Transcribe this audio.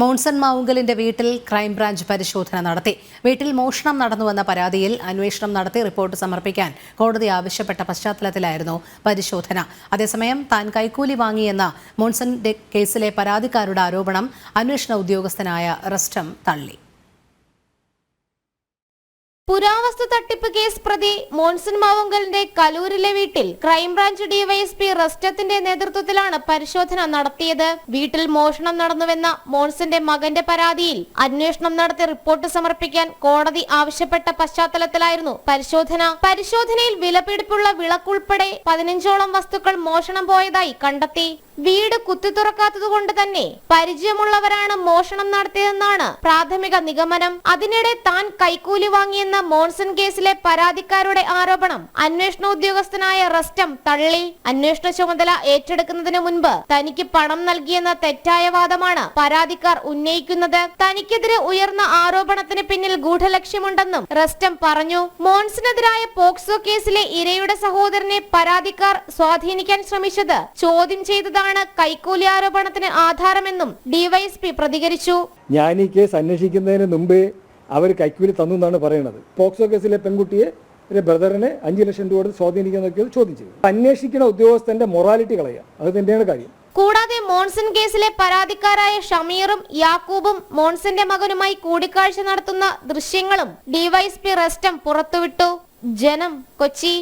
മോൺസൺ മാവുങ്കലിന്റെ വീട്ടിൽ ക്രൈംബ്രാഞ്ച് പരിശോധന നടത്തി. വീട്ടിൽ മോഷണം നടന്നുവെന്ന പരാതിയിൽ അന്വേഷണം നടത്തി റിപ്പോർട്ട് സമർപ്പിക്കാൻ കോടതി ആവശ്യപ്പെട്ട പശ്ചാത്തലത്തിലായിരുന്നു പരിശോധന. അതേസമയം താൻ കൈക്കൂലി വാങ്ങിയെന്ന മോൺസൺ കേസിലെ പരാതിക്കാരുടെ ആരോപണം അന്വേഷണ ഉദ്യോഗസ്ഥനായ റസ്റ്റം തള്ളി. പുരാവസ്തു തട്ടിപ്പ് കേസ് പ്രതി മോൺസൺ മാവുങ്കലിന്റെ കലൂരിലെ വീട്ടിൽ ക്രൈംബ്രാഞ്ച് ഡിവൈഎസ്പി റസ്റ്റത്തിന്റെ നേതൃത്വത്തിലാണ് പരിശോധന നടത്തിയത്. വീട്ടിൽ മോഷണം നടന്നുവെന്ന മോൺസന്റെ മകന്റെ പരാതിയിൽ അന്വേഷണം നടത്തി റിപ്പോർട്ട് സമർപ്പിക്കാൻ കോടതി ആവശ്യപ്പെട്ട പശ്ചാത്തലത്തിലായിരുന്നു പരിശോധന. പരിശോധനയിൽ വിലപിടിപ്പുള്ള വിളക്കുൾപ്പെടെ പതിനഞ്ചോളം വസ്തുക്കൾ മോഷണം പോയതായി കണ്ടെത്തി. വീട് കുത്തി തുറക്കാത്തതുകൊണ്ട് തന്നെ പരിചയമുള്ളവരാണ് മോഷണം നടത്തിയതെന്നാണ് പ്രാഥമിക നിഗമനം. അതിനിടെ താൻ കൈക്കൂലി വാങ്ങിയെന്ന മോൺസൺ കേസിലെ പരാതിക്കാരുടെ ആരോപണം അന്വേഷണ ഉദ്യോഗസ്ഥനായ റസ്റ്റം തള്ളി. അന്വേഷണ ചുമതല ഏറ്റെടുക്കുന്നതിന് മുൻപ് തനിക്ക് പണം നൽകിയെന്ന തെറ്റായ വാദമാണ് പരാതിക്കാർ ഉന്നയിക്കുന്നത്. തനിക്കെതിരെ ഉയർന്ന ആരോപണത്തിന് പിന്നിൽ ഗൂഢലക്ഷ്യമുണ്ടെന്നും റസ്റ്റം പറഞ്ഞു. മോൺസിനെതിരായ പോക്സോ കേസിലെ ഇരയുടെ സഹോദരനെ പരാതിക്കാർ സ്വാധീനിക്കാൻ ശ്രമിച്ചത് ചോദ്യം ചെയ്തതാണ് കൈക്കൂലി ആരോപണത്തിന് ആധാരമെന്നും ഡിവൈഎസ്പി പ്രതികരിച്ചു. ഞാൻ ഈ കേസ് അന്വേഷിക്കുന്നതിന് മുമ്പേ അവർ കൈക്കൂലി തന്നു എന്നാണ് പറയുന്നത് പോക്സോ കേസിലെ പെൺകുട്ടിയെ ഒരു ബ്രദറിനെ അഞ്ച് ലക്ഷം രൂപ കൊടുത്ത് സ്വാധീനിക്കുന്നതൊക്കെ ചോദ്യം ചെയ്തു അന്വേഷിക്കുന്ന ഉദ്യോഗസ്ഥന്റെ മൊറാലിറ്റി കളയുക അത് തന്നെയാണ് കാര്യം. കൂടാതെ മോൺസൺ കേസിലെ പരാതിക്കാരായ ഷമീറും യാക്കൂബും മോൺസന്റെ മകനുമായി കൂടിക്കാഴ്ച നടത്തുന്ന ദൃശ്യങ്ങളും ഡിവൈഎസ്പി റെസ്റ്റം പുറത്തുവിട്ടു. ജനം കൊച്ചി.